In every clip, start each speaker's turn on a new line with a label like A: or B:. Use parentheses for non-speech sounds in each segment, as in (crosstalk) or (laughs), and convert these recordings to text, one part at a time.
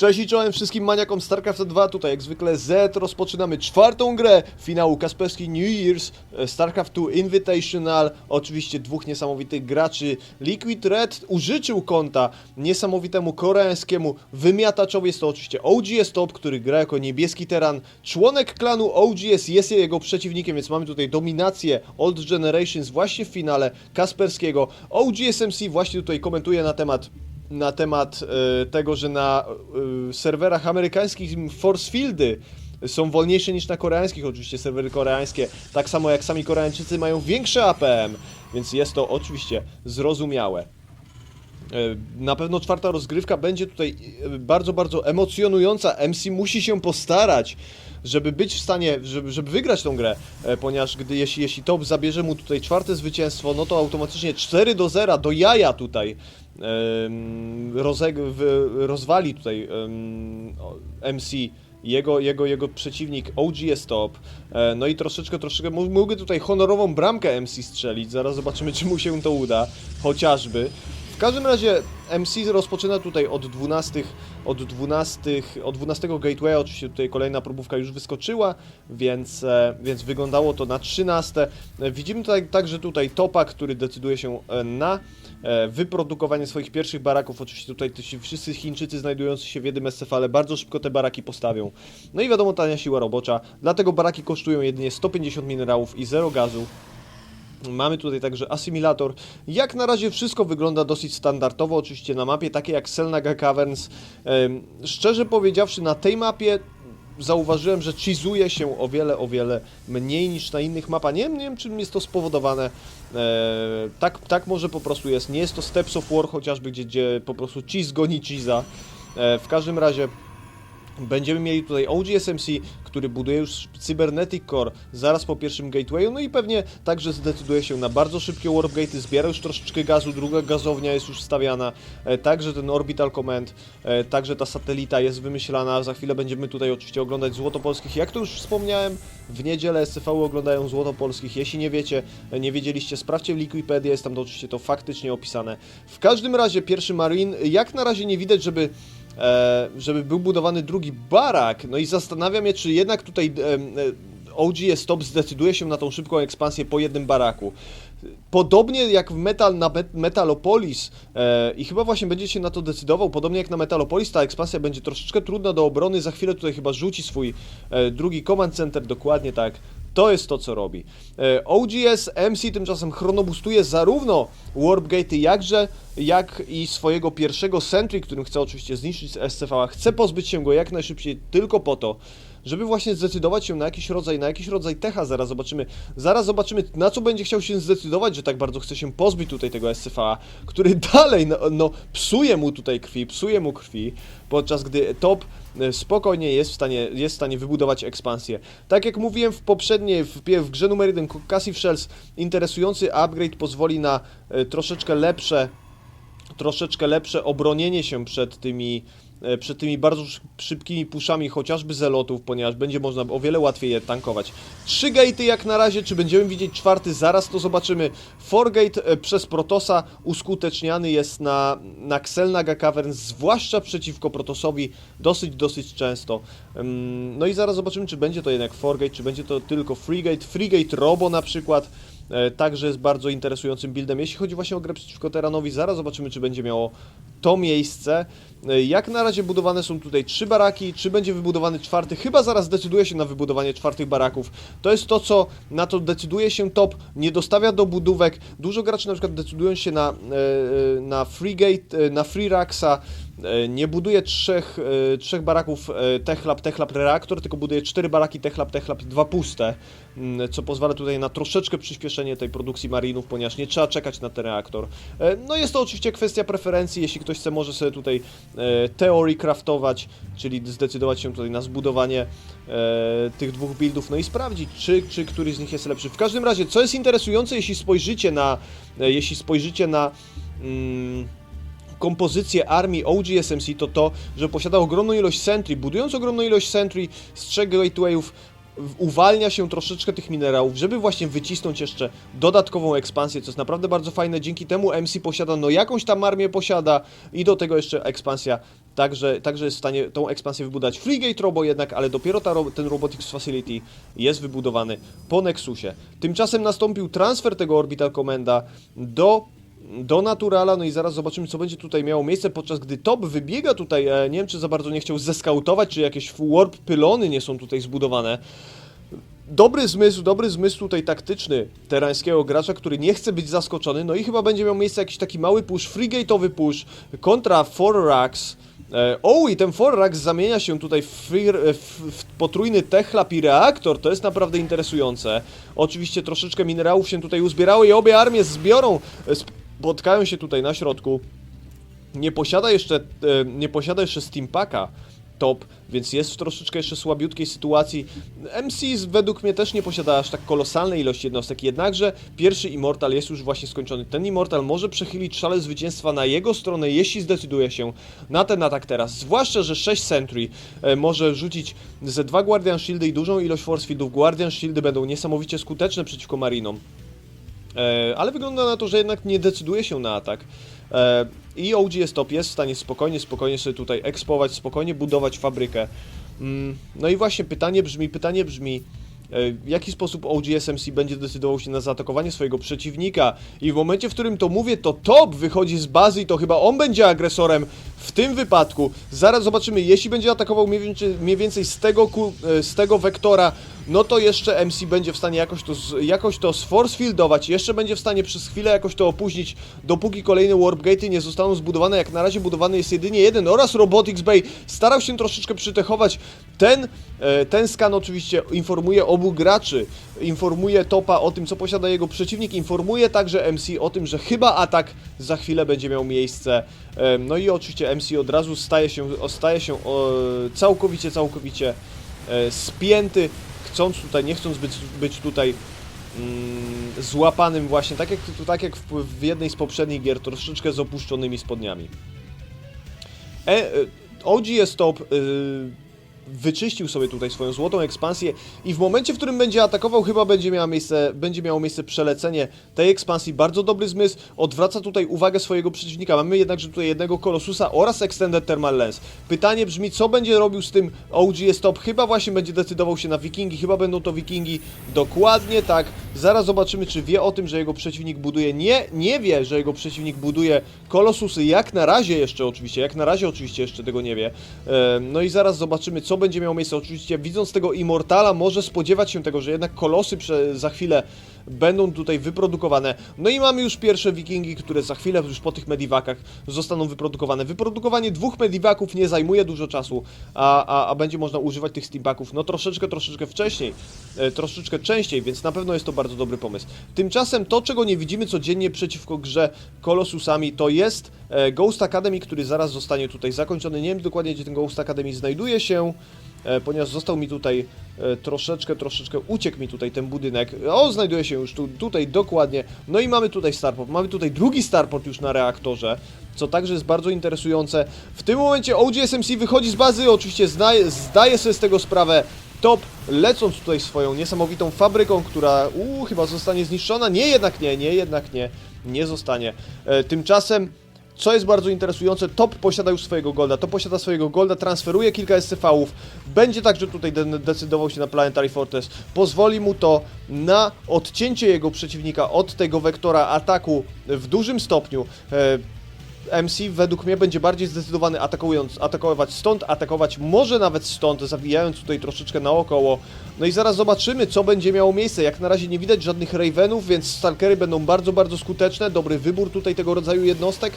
A: Cześć i czołem wszystkim maniakom StarCraft 2, tutaj jak zwykle Z, rozpoczynamy czwartą grę finału Kasperski New Year's, e, StarCraft 2 Invitational, oczywiście dwóch niesamowitych graczy, Liquid Red użyczył konta niesamowitemu koreańskiemu wymiataczowi, jest to oczywiście OGS Top, który gra jako niebieski teran, członek klanu OGS jest jego przeciwnikiem, więc mamy tutaj dominację Old Generations właśnie w finale Kasperskiego, OGS MC właśnie tutaj komentuje na temat na temat e, tego, że na e, serwerach amerykańskich force fieldy są wolniejsze niż na koreańskich, oczywiście serwery koreańskie, tak samo jak sami Koreańczycy mają większe APM, więc jest to oczywiście zrozumiałe. E, Na pewno czwarta rozgrywka będzie tutaj bardzo, bardzo emocjonująca. MC musi się postarać, żeby być w stanie, żeby, żeby wygrać tą grę, ponieważ gdy, jeśli, jeśli top zabierze mu tutaj czwarte zwycięstwo, no to automatycznie 4 do 0 do jaja tutaj rozwali tutaj MC. Jego, jego, jego przeciwnik OGS Top. E, no i troszeczkę, troszeczkę mó- mógłby tutaj honorową bramkę MC strzelić. Zaraz zobaczymy, czy mu się to uda. Chociażby. W każdym razie MC rozpoczyna tutaj od 12, od 12, od 12 gateway, oczywiście tutaj kolejna próbówka już wyskoczyła, więc, e, więc wyglądało to na 13. E, Widzimy tutaj także tutaj Topa, który decyduje się e, na e, wyprodukowanie swoich pierwszych baraków. Oczywiście tutaj ci wszyscy Chińczycy znajdujący się w jednym SCF, ale bardzo szybko te baraki postawią. No i wiadomo, tania siła robocza, dlatego baraki kosztują jedynie 150 minerałów i 0 gazu. Mamy tutaj także asymilator. Jak na razie wszystko wygląda dosyć standardowo, oczywiście na mapie takiej jak Selnaga Caverns. Szczerze powiedziawszy, na tej mapie zauważyłem, że chizuje się o wiele, o wiele mniej niż na innych mapach. Nie, wiem- nie wiem, czym jest to spowodowane. E, tak, tak może po prostu jest. Nie jest to Steps of War chociażby, gdzie, gdzie po prostu cheese goni cheese'a. E, w każdym razie Będziemy mieli tutaj OGSMC, który buduje już Cybernetic Core zaraz po pierwszym gatewayu, no i pewnie także zdecyduje się na bardzo szybkie warp gate'y, zbiera już troszeczkę gazu, druga gazownia jest już wstawiana, e, także ten Orbital Command, e, także ta satelita jest wymyślana, za chwilę będziemy tutaj oczywiście oglądać Złotopolskich, jak to już wspomniałem, w niedzielę SCV oglądają Złotopolskich, jeśli nie wiecie, e, nie wiedzieliście, sprawdźcie w Liquipedia, jest tam to oczywiście to faktycznie opisane. W każdym razie pierwszy Marine, jak na razie nie widać, żeby żeby był budowany drugi barak. No i zastanawiam się, czy jednak tutaj e, e, OGS Top zdecyduje się na tą szybką ekspansję po jednym baraku. Podobnie jak w Metal, na Met- Metalopolis e, i chyba właśnie będzie się na to decydował, podobnie jak na Metalopolis ta ekspansja będzie troszeczkę trudna do obrony, za chwilę tutaj chyba rzuci swój e, drugi command center, dokładnie tak. To jest to, co robi. E, OGS MC tymczasem chronobustuje zarówno Warpgate'y jakże, jak i swojego pierwszego Sentry, którym chce oczywiście zniszczyć SCV, a chce pozbyć się go jak najszybciej tylko po to, żeby właśnie zdecydować się na jakiś rodzaj, na jakiś rodzaj techa, zaraz zobaczymy, zaraz zobaczymy na co będzie chciał się zdecydować, że tak bardzo chce się pozbyć tutaj tego SCV, który (laughs) dalej, no, no psuje mu tutaj krwi, psuje mu krwi, podczas gdy top e, spokojnie jest w stanie, jest w stanie wybudować ekspansję. Tak jak mówiłem w poprzedniej, w, w grze numer 1 Cassive Shells, interesujący upgrade pozwoli na e, troszeczkę lepsze troszeczkę lepsze obronienie się przed tymi, przed tymi bardzo sz- szybkimi puszami, chociażby zelotów, ponieważ będzie można o wiele łatwiej je tankować. Trzy gatey jak na razie, czy będziemy widzieć czwarty? Zaraz to zobaczymy. Forgate e, przez Protosa uskuteczniany jest na, na Xelnaga Caverns, zwłaszcza przeciwko Protosowi, dosyć, dosyć często. No i zaraz zobaczymy, czy będzie to jednak Forgate, czy będzie to tylko Freegate. Freegate Robo na przykład. E, Także jest bardzo interesującym buildem. Jeśli chodzi właśnie o grę przeciwko Teranowi, zaraz zobaczymy, czy będzie miało to miejsce. E, Jak na razie budowane są tutaj trzy baraki, czy będzie wybudowany czwarty? Chyba zaraz decyduje się na wybudowanie czwartych baraków. To jest to, co na to decyduje się top, nie dostawia do budówek. Dużo graczy na przykład decydują się na, e, e, na Freegate, na Free e, nie buduje trzech, e, trzech baraków e, Techlab, Techlab Reaktor, tylko buduje cztery baraki Techlab, Techlab, dwa puste, mm, co pozwala tutaj na troszeczkę przyspieszenie tej produkcji marinów, ponieważ nie trzeba czekać na ten reaktor. E, No jest to oczywiście kwestia preferencji, jeśli ktoś chce, może sobie tutaj e, teorii craftować, czyli zdecydować się tutaj na zbudowanie e, tych dwóch buildów, no i sprawdzić, czy, czy któryś z nich jest lepszy. W każdym razie, co jest interesujące, jeśli spojrzycie na, e, jeśli spojrzycie na mm, kompozycję armii OGSMC to to, że posiada ogromną ilość sentry. Budując ogromną ilość sentry z trzech gatewayów, uwalnia się troszeczkę tych minerałów, żeby właśnie wycisnąć jeszcze dodatkową ekspansję, co jest naprawdę bardzo fajne. Dzięki temu MC posiada, no jakąś tam armię posiada i do tego jeszcze ekspansja, także, także jest w stanie tą ekspansję wybudować. Freegate Robo jednak, ale dopiero ta, ten Robotics Facility jest wybudowany po Nexusie. Tymczasem nastąpił transfer tego Orbital Commanda do do Naturala, no i zaraz zobaczymy, co będzie tutaj miało miejsce, podczas gdy Top wybiega tutaj, e, nie wiem, czy za bardzo nie chciał zeskautować, czy jakieś warp pylony nie są tutaj zbudowane. Dobry zmysł, dobry zmysł tutaj taktyczny terańskiego gracza, który nie chce być zaskoczony, no i chyba będzie miał miejsce jakiś taki mały push, freegate'owy push kontra Forrax. E, o, i ten Forrax zamienia się tutaj w, free, w, w potrójny techlap i reaktor, to jest naprawdę interesujące. Oczywiście troszeczkę minerałów się tutaj uzbierało i obie armie zbiorą, spotkają się tutaj na środku. Nie posiada jeszcze, e, nie posiada jeszcze Steampaka top, więc jest w troszeczkę jeszcze słabiutkiej sytuacji. MC z- według mnie też nie posiada aż tak kolosalnej ilości jednostek, jednakże pierwszy Immortal jest już właśnie skończony. Ten Immortal może przechylić szale zwycięstwa na jego stronę, jeśli zdecyduje się na ten atak teraz. Zwłaszcza, że 6 Sentry e, może rzucić ze dwa Guardian Shieldy i dużą ilość Force Fieldów. Guardian Shieldy będą niesamowicie skuteczne przeciwko Marinom. E, ale wygląda na to, że jednak nie decyduje się na atak. E, I OGS Top jest w stanie spokojnie, spokojnie sobie tutaj ekspować, spokojnie budować fabrykę. Mm, No i właśnie pytanie brzmi, pytanie brzmi, w jaki sposób OGS MC będzie decydował się na zaatakowanie swojego przeciwnika i w momencie, w którym to mówię, to Top wychodzi z bazy i to chyba on będzie agresorem w tym wypadku. Zaraz zobaczymy, jeśli będzie atakował mniej więcej, z, tego, e, z tego wektora, no to jeszcze MC będzie w stanie jakoś to, jakoś to sforcefieldować, jeszcze będzie w stanie przez chwilę jakoś to opóźnić, dopóki kolejne warpgate'y nie zostaną zbudowane. Jak na razie budowany jest jedynie jeden oraz Robotics Bay starał się troszeczkę przytechować. Ten, e, ten skan oczywiście informuje obu graczy, informuje Topa o tym, co posiada jego przeciwnik, informuje także MC o tym, że chyba atak za chwilę będzie miał miejsce. No i oczywiście MC od razu staje się, staje się całkowicie, całkowicie e, spięty, chcąc tutaj, nie chcąc być, być tutaj mm, złapanym właśnie, tak jak, tak jak w, w jednej z poprzednich gier, troszeczkę z opuszczonymi spodniami. E, e, OGS Top y, wyczyścił sobie tutaj swoją złotą ekspansję i w momencie, w którym będzie atakował, chyba będzie, miała miejsce, będzie miało miejsce przelecenie tej ekspansji. Bardzo dobry zmysł, odwraca tutaj uwagę swojego przeciwnika. Mamy jednakże tutaj jednego Kolosusa oraz Extended Thermal Lens. Pytanie brzmi, co będzie robił z tym OGS Top? Chyba właśnie będzie decydował się na Wikingi, chyba będą to Wikingi. Dokładnie tak. Zaraz zobaczymy, czy wie o tym, że jego przeciwnik buduje. Nie, nie wie, że jego przeciwnik buduje Kolosusy. Jak na razie jeszcze oczywiście, jak na razie oczywiście jeszcze tego nie wie. No i zaraz zobaczymy, co będzie miało miejsce. Oczywiście widząc tego Immortala może spodziewać się tego, że jednak kolosy za chwilę będą tutaj wyprodukowane. No i mamy już pierwsze wikingi, które za chwilę już po tych mediwakach zostaną wyprodukowane. Wyprodukowanie dwóch mediwaków nie zajmuje dużo czasu, a, a, a będzie można używać tych steampaków no troszeczkę, troszeczkę wcześniej, e, troszeczkę częściej, więc na pewno jest to bardzo dobry pomysł. Tymczasem to, czego nie widzimy codziennie przeciwko grze Kolosusami, to jest e, Ghost Academy, który zaraz zostanie tutaj zakończony. Nie wiem dokładnie, gdzie ten Ghost Academy znajduje się ponieważ został mi tutaj e, troszeczkę, troszeczkę uciekł mi tutaj ten budynek. O, znajduje się już tu, tutaj dokładnie. No i mamy tutaj starport. Mamy tutaj drugi starport już na reaktorze, co także jest bardzo interesujące. W tym momencie OGSMC wychodzi z bazy, oczywiście zdaje, zdaje sobie z tego sprawę. Top, lecąc tutaj swoją niesamowitą fabryką, która u, chyba zostanie zniszczona. Nie, jednak nie, nie, jednak nie, nie zostanie. E, tymczasem co jest bardzo interesujące, Top posiada już swojego golda, to posiada swojego golda, transferuje kilka SCV-ów, będzie także tutaj de decydował się na Planetary Fortress, pozwoli mu to na odcięcie jego przeciwnika od tego wektora ataku w dużym stopniu. E, MC według mnie będzie bardziej zdecydowany atakując, atakować stąd, atakować może nawet stąd, zawijając tutaj troszeczkę naokoło. No i zaraz zobaczymy, co będzie miało miejsce. Jak na razie nie widać żadnych Ravenów, więc Stalkery będą bardzo, bardzo skuteczne. Dobry wybór tutaj tego rodzaju jednostek.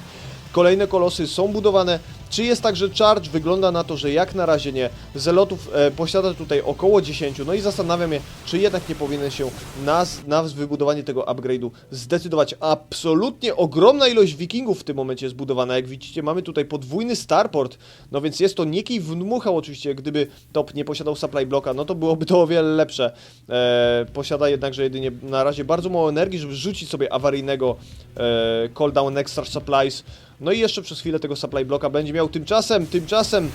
A: Kolejne kolosy są budowane. Czy jest także charge? Wygląda na to, że jak na razie nie. Zelotów e, posiada tutaj około 10. No i zastanawiam się, czy jednak nie powinien się na, na wybudowanie tego upgrade'u zdecydować. Absolutnie ogromna ilość wikingów w tym momencie jest budowana. Jak widzicie, mamy tutaj podwójny starport. No więc jest to niekij wdmuchał oczywiście. Gdyby top nie posiadał supply blocka, no to byłoby to o wiele lepsze. E, posiada jednakże jedynie na razie bardzo mało energii, żeby rzucić sobie awaryjnego e, extra supplies. No i jeszcze przez chwilę tego supply blocka będzie miał. Tymczasem, tymczasem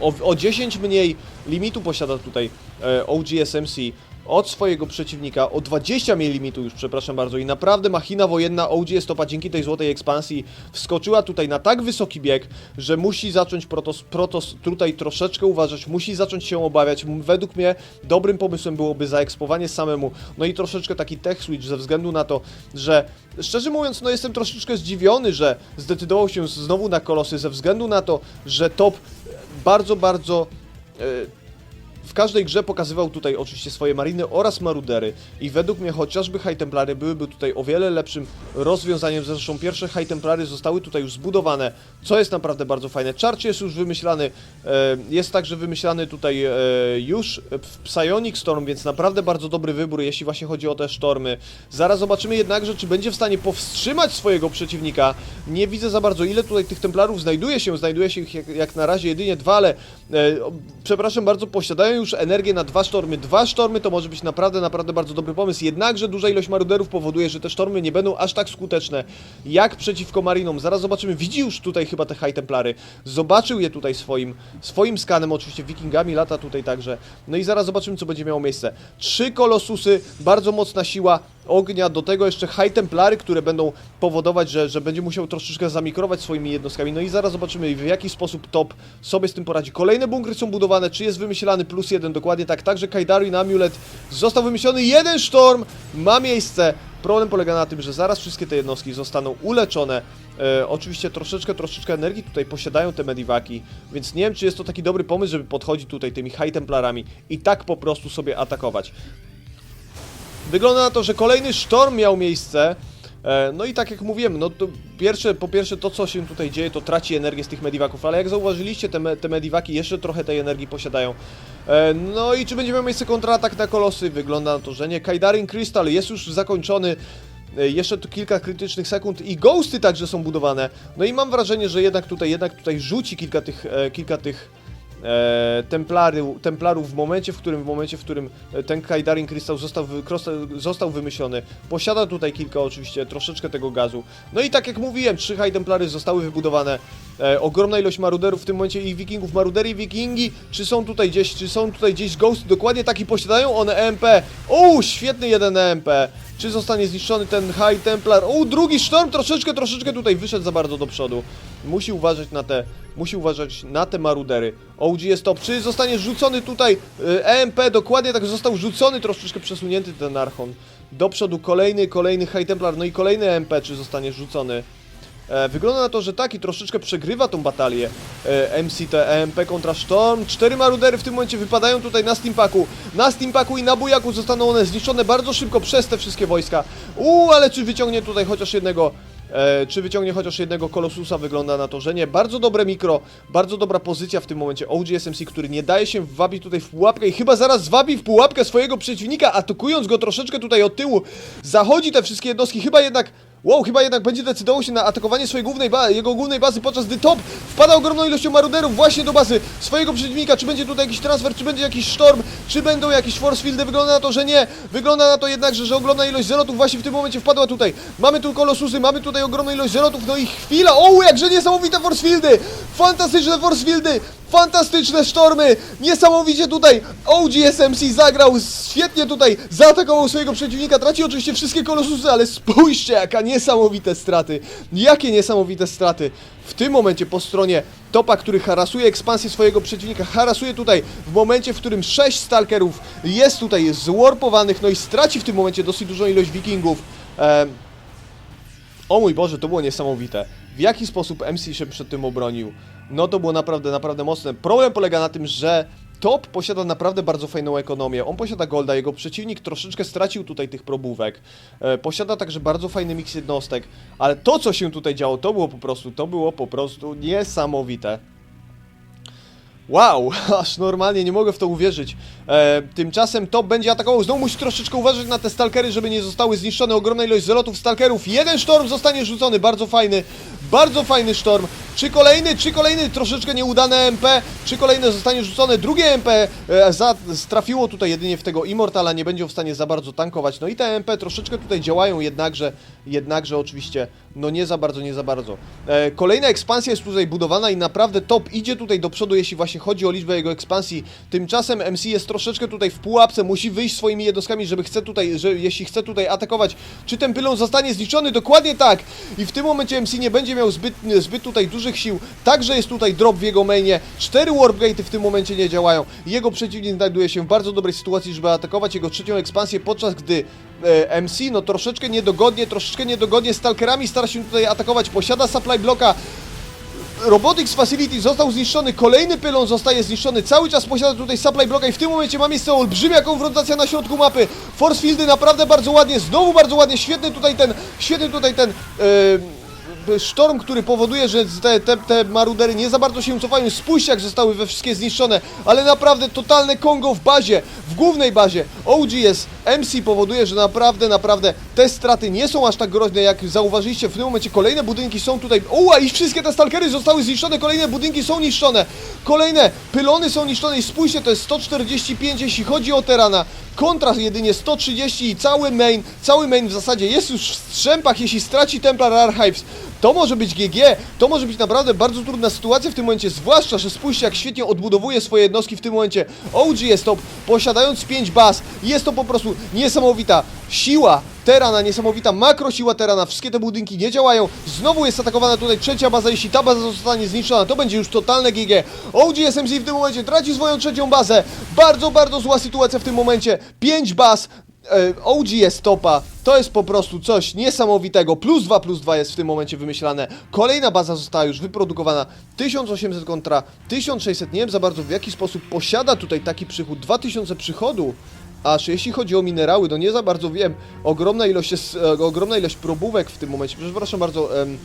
A: o, o 10 mniej limitu posiada tutaj e, OG SMC od swojego przeciwnika, o 20 mniej limitu już, przepraszam bardzo, i naprawdę machina wojenna OG Stopa dzięki tej złotej ekspansji wskoczyła tutaj na tak wysoki bieg, że musi zacząć Protos, Protos tutaj troszeczkę uważać, musi zacząć się obawiać. Według mnie dobrym pomysłem byłoby zaekspowanie samemu, no i troszeczkę taki tech switch ze względu na to, że szczerze mówiąc, no jestem troszeczkę zdziwiony, że zdecydował się znowu na kolosy ze względu na to, że top bardzo, bardzo e, w każdej grze pokazywał tutaj oczywiście swoje mariny oraz marudery i według mnie chociażby High Templary byłyby tutaj o wiele lepszym rozwiązaniem, zresztą pierwsze High Templary zostały tutaj już zbudowane, co jest naprawdę bardzo fajne. Charge jest już wymyślany, e, jest także wymyślany tutaj e, już w Psionic Storm, więc naprawdę bardzo dobry wybór, jeśli właśnie chodzi o te sztormy. Zaraz zobaczymy jednakże, czy będzie w stanie powstrzymać swojego przeciwnika. Nie widzę za bardzo, ile tutaj tych Templarów znajduje się, znajduje się ich jak, jak na razie jedynie dwa, ale e, przepraszam bardzo, posiadają już energię na dwa sztormy. Dwa sztormy to może być naprawdę, naprawdę bardzo dobry pomysł, jednakże duża ilość maruderów powoduje, że te sztormy nie będą aż tak skuteczne jak przeciwko marinom. Zaraz zobaczymy, widzi już tutaj chyba te High Templary, zobaczył je tutaj swoim, swoim skanem, oczywiście wikingami lata tutaj także. No i zaraz zobaczymy, co będzie miało miejsce. Trzy kolosusy, bardzo mocna siła ognia, do tego jeszcze High Templary, które będą powodować, że, że będzie musiał troszeczkę zamikrować swoimi jednostkami. No i zaraz zobaczymy, w jaki sposób top sobie z tym poradzi. Kolejne bunkry są budowane, czy jest wymyślany plus jeden, dokładnie tak. Także Kaidarin Amulet został wymyślony, jeden sztorm ma miejsce. Problem polega na tym, że zaraz wszystkie te jednostki zostaną uleczone. E, oczywiście troszeczkę, troszeczkę energii tutaj posiadają te mediwaki, więc nie wiem, czy jest to taki dobry pomysł, żeby podchodzić tutaj tymi High Templarami i tak po prostu sobie atakować. Wygląda na to, że kolejny sztorm miał miejsce. E, No i tak jak mówiłem, no to pierwsze, po pierwsze to co się tutaj dzieje, to traci energię z tych mediwaków, ale jak zauważyliście, te, te mediwaki jeszcze trochę tej energii posiadają. E, No i czy będzie miał miejsce kontratak na kolosy? Wygląda na to, że nie. Kaidarin Crystal jest już zakończony. E, Jeszcze tu kilka krytycznych sekund i ghosty także są budowane. No i mam wrażenie, że jednak tutaj, jednak tutaj rzuci kilka tych, kilka tych e, templary, templarów w momencie, w którym, w momencie, w którym e, ten Kaidarin Crystal został, krosta- został wymyślony. Posiada tutaj kilka oczywiście, troszeczkę tego gazu. No i tak jak mówiłem, trzy High Templary zostały wybudowane. E, ogromna ilość maruderów w tym momencie i wikingów. Marudery i wikingi, czy są tutaj gdzieś, czy są tutaj gdzieś ghosty? Dokładnie taki posiadają one EMP. O, świetny jeden EMP. Czy zostanie zniszczony ten High Templar? O, drugi sztorm troszeczkę, troszeczkę tutaj wyszedł za bardzo do przodu. Musi uważać na te, musi uważać na te marudery. OG jest top. Czy zostanie rzucony tutaj y, EMP? Dokładnie tak został rzucony, troszeczkę przesunięty ten Archon. Do przodu kolejny, kolejny High Templar, no i kolejny EMP, czy zostanie rzucony. E, wygląda na to, że taki troszeczkę przegrywa tą batalię e, MCT EMP kontra Storm. Cztery marudery w tym momencie wypadają tutaj na Steampaku. Na Steampaku i na Bujaku zostaną one zniszczone bardzo szybko przez te wszystkie wojska. Uuu, ale czy wyciągnie tutaj chociaż jednego E, czy wyciągnie chociaż jednego Kolosusa? Wygląda na to, że nie. Bardzo dobre mikro, bardzo dobra pozycja w tym momencie. OG SMC, który nie daje się wwabić tutaj w pułapkę i chyba zaraz zwabi w pułapkę swojego przeciwnika, atakując go troszeczkę tutaj od tyłu. Zachodzi te wszystkie jednostki, chyba jednak... Wow, chyba jednak będzie decydował się na atakowanie swojej głównej ba- jego głównej bazy, podczas gdy top wpada ogromną ilością maruderów właśnie do bazy swojego przeciwnika. Czy będzie tutaj jakiś transfer, czy będzie jakiś sztorm, czy będą jakieś force fieldy? Wygląda na to, że nie. Wygląda na to jednakże, że ogromna ilość zelotów właśnie w tym momencie wpadła tutaj. Mamy tu kolosusy, mamy tutaj ogromną ilość zelotów, no i chwila, o, jakże niesamowite force fieldy! Fantastyczne force fieldy! Fantastyczne sztormy! Niesamowicie tutaj OG SMC zagrał świetnie tutaj, zaatakował swojego przeciwnika, traci oczywiście wszystkie kolosusy, ale spójrzcie jaka niesamowite straty, jakie niesamowite straty w tym momencie po stronie Topa, który harasuje ekspansję swojego przeciwnika, harasuje tutaj w momencie, w którym 6 stalkerów jest tutaj zwarpowanych, no i straci w tym momencie dosyć dużą ilość wikingów. Em, o mój Boże, to było niesamowite. W jaki sposób MC się przed tym obronił? No to było naprawdę, naprawdę mocne. Problem polega na tym, że Top posiada naprawdę bardzo fajną ekonomię. On posiada golda, jego przeciwnik troszeczkę stracił tutaj tych probówek. E, posiada także bardzo fajny miks jednostek, ale to co się tutaj działo, to było po prostu, to było po prostu niesamowite. Wow, (laughs) aż normalnie nie mogę w to uwierzyć. E, tymczasem top będzie atakował. Znowu musi troszeczkę uważać na te stalkery, żeby nie zostały zniszczone. Ogromna ilość zelotów stalkerów. Jeden sztorm zostanie rzucony, bardzo fajny. Bardzo fajny sztorm. Czy kolejny, czy kolejny troszeczkę nieudane MP, czy kolejne zostanie rzucone, drugie MP e, za, trafiło tutaj jedynie w tego Immortala, nie będzie w stanie za bardzo tankować, no i te MP troszeczkę tutaj działają, jednakże, jednakże oczywiście, no nie za bardzo, nie za bardzo. E, kolejna ekspansja jest tutaj budowana i naprawdę top idzie tutaj do przodu, jeśli właśnie chodzi o liczbę jego ekspansji, tymczasem MC jest troszeczkę tutaj w pułapce, musi wyjść swoimi jednostkami, żeby chce tutaj, że jeśli chce tutaj atakować, czy ten pylon zostanie zniszczony, dokładnie tak, i w tym momencie MC nie będzie miał zbyt, zbyt tutaj dużych sił, także jest tutaj drop w jego mainie, cztery warp gate'y w tym momencie nie działają, jego przeciwnik znajduje się w bardzo dobrej sytuacji, żeby atakować jego trzecią ekspansję, podczas gdy e, MC no troszeczkę niedogodnie, troszeczkę niedogodnie stalkerami stara się tutaj atakować, posiada supply blocka, Robotics Facility został zniszczony, kolejny pylon zostaje zniszczony, cały czas posiada tutaj supply blocka i w tym momencie ma miejsce olbrzymia konfrontacja na środku mapy. Force fieldy naprawdę bardzo ładnie, znowu bardzo ładnie, świetny tutaj ten, świetny tutaj ten... Yy, sztorm, który powoduje, że te, te, te marudery nie za bardzo się cofają. Spójrzcie, jak zostały we wszystkie zniszczone, ale naprawdę totalne Kongo w bazie, w głównej bazie. OGS MC powoduje, że naprawdę, naprawdę te straty nie są aż tak groźne, jak zauważyliście. W tym momencie kolejne budynki są tutaj. Uła, i wszystkie te stalkery zostały zniszczone, kolejne budynki są niszczone. Kolejne pylony są niszczone i spójrzcie, to jest 145, jeśli chodzi o Terana. Kontrast jedynie 130 i cały main, cały main w zasadzie jest już w strzępach, jeśli straci Templar Archives. To może być GG, to może być naprawdę bardzo trudna sytuacja w tym momencie, zwłaszcza, że spójrzcie jak świetnie odbudowuje swoje jednostki w tym momencie. OG jest to, posiadając 5 baz, jest to po prostu niesamowita siła Terana, niesamowita makro siła Terana, wszystkie te budynki nie działają, znowu jest atakowana tutaj trzecia baza, jeśli ta baza zostanie zniszczona, to będzie już totalne GG. OG SMC w tym momencie traci swoją trzecią bazę, bardzo, bardzo zła sytuacja w tym momencie, 5 baz, e, OG jest topa, to jest po prostu coś niesamowitego. Plus 2 plus 2 jest w tym momencie wymyślane. Kolejna baza została już wyprodukowana. 1800 kontra 1600. Nie wiem za bardzo w jaki sposób posiada tutaj taki przychód. 2000 przychodu. Aż jeśli chodzi o minerały, to nie za bardzo wiem. Ogromna ilość jest, e, ogromna ilość probówek w tym momencie. Przepraszam bardzo. Em,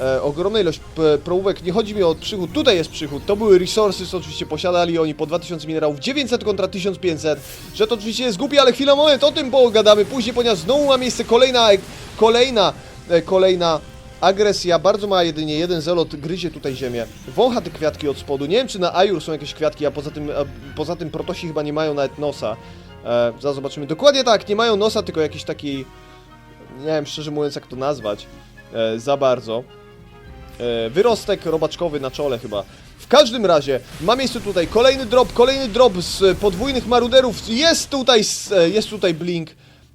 A: e, ogromna ilość p- probówek, nie chodzi mi o przychód, tutaj jest przychód, to były resources, oczywiście posiadali oni po 2000 minerałów, 900 kontra 1500, że to oczywiście jest głupie, ale chwila, moment, o tym pogadamy później, ponieważ znowu ma miejsce kolejna, kolejna, e, kolejna agresja, bardzo ma jedynie jeden zelot, gryzie tutaj ziemię, wącha te kwiatki od spodu, nie wiem czy na Ajur są jakieś kwiatki, a poza tym, a poza tym protosi chyba nie mają nawet nosa, e, zaraz zobaczymy, dokładnie tak, nie mają nosa, tylko jakiś taki, nie wiem szczerze mówiąc jak to nazwać, e, za bardzo. E, wyrostek robaczkowy na czole chyba. W każdym razie ma miejsce tutaj kolejny drop, kolejny drop z podwójnych maruderów. Jest tutaj, e, jest tutaj blink.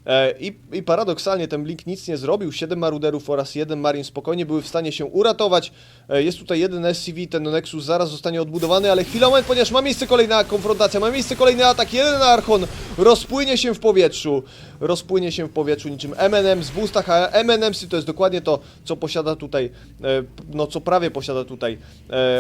A: E, I, I paradoksalnie ten blink nic nie zrobił. 7 maruderów oraz jeden marin spokojnie były w stanie się uratować. E, Jest tutaj jeden SCV, ten Nexus zaraz zostanie odbudowany, ale chwila moment, ponieważ ma miejsce kolejna konfrontacja, ma miejsce kolejny atak. Jeden Archon rozpłynie się w powietrzu. Rozpłynie się w powietrzu niczym M&M's w ustach, a M&M's to jest dokładnie to, co posiada tutaj, e, no co prawie posiada tutaj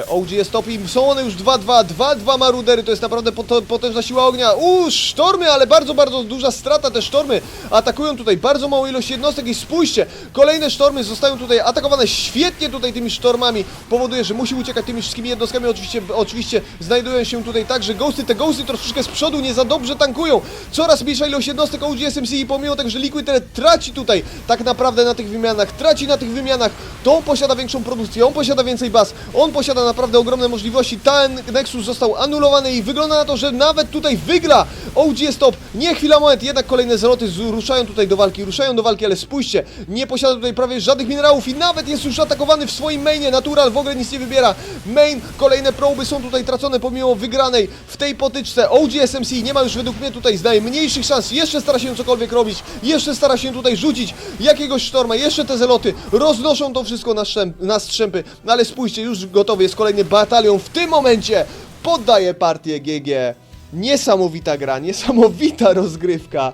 A: OG jest top i są one już 2-2, 2-2 marudery, to jest naprawdę pot- potężna siła ognia. Uuu, sztormy, ale bardzo, bardzo duża strata, te sztormy atakują tutaj bardzo małą ilość jednostek i spójrzcie, kolejne sztormy zostają tutaj atakowane świetnie tutaj tymi sztormami, powoduje, że musi uciekać tymi wszystkimi jednostkami, oczywiście, oczywiście znajdują się tutaj także ghosty, te ghosty troszeczkę z przodu nie za dobrze tankują, coraz mniejsza ilość jednostek OG SMC i pomimo tego, że Liquid Red traci tutaj tak naprawdę na tych wymianach, traci na tych wymianach, to on posiada większą produkcję, on posiada więcej baz, on posiada naprawdę ogromne możliwości, ten Nexus został anulowany i wygląda na to, że nawet tutaj wygra OG jest top, nie chwila moment, jednak kolejne zeloty z- ruszają tutaj do walki, ruszają do walki, ale spójrzcie, nie posiada tutaj prawie żadnych minerałów i nawet jest już atakowany w swoim mainie, Natural w ogóle nic nie wybiera, main, kolejne proby są tutaj tracone pomimo wygranej w tej potyczce, OG SMC nie ma już według mnie tutaj z najmniejszych szans, jeszcze stara się cokolwiek robić, jeszcze stara się tutaj rzucić jakiegoś sztorma, jeszcze te zeloty roznoszą to wszystko na, szczęp, na strzępy, no ale spójrzcie, już gotowy jest kolejny batalion, w tym momencie poddaje partię GG, niesamowita gra, niesamowita (laughs) rozgrywka,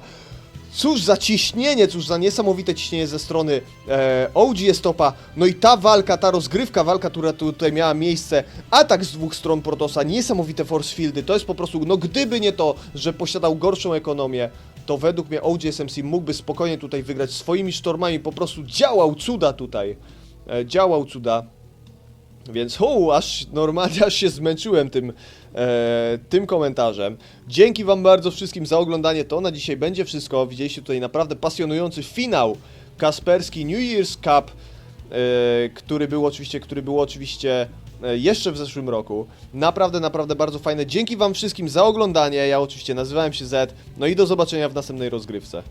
A: Cóż za ciśnienie, cóż za niesamowite ciśnienie ze strony e, OG Estopa. No i ta walka, ta rozgrywka, walka, która tu, tutaj miała miejsce, atak z dwóch stron Protosa, niesamowite force fieldy, to jest po prostu, no gdyby nie to, że posiadał gorszą ekonomię, to według mnie OG SMC mógłby spokojnie tutaj wygrać swoimi sztormami, po prostu działał cuda tutaj. E, działał cuda. Więc hu, aż normalnie aż się zmęczyłem tym, e, tym komentarzem. Dzięki Wam bardzo wszystkim za oglądanie. To na dzisiaj będzie wszystko. Widzieliście tutaj naprawdę pasjonujący finał Kasperski New Year's Cup. e, który był oczywiście, który był oczywiście e, jeszcze w zeszłym roku. Naprawdę, naprawdę bardzo fajne. Dzięki wam wszystkim za oglądanie. Ja oczywiście nazywałem się Z. No i do zobaczenia w następnej rozgrywce.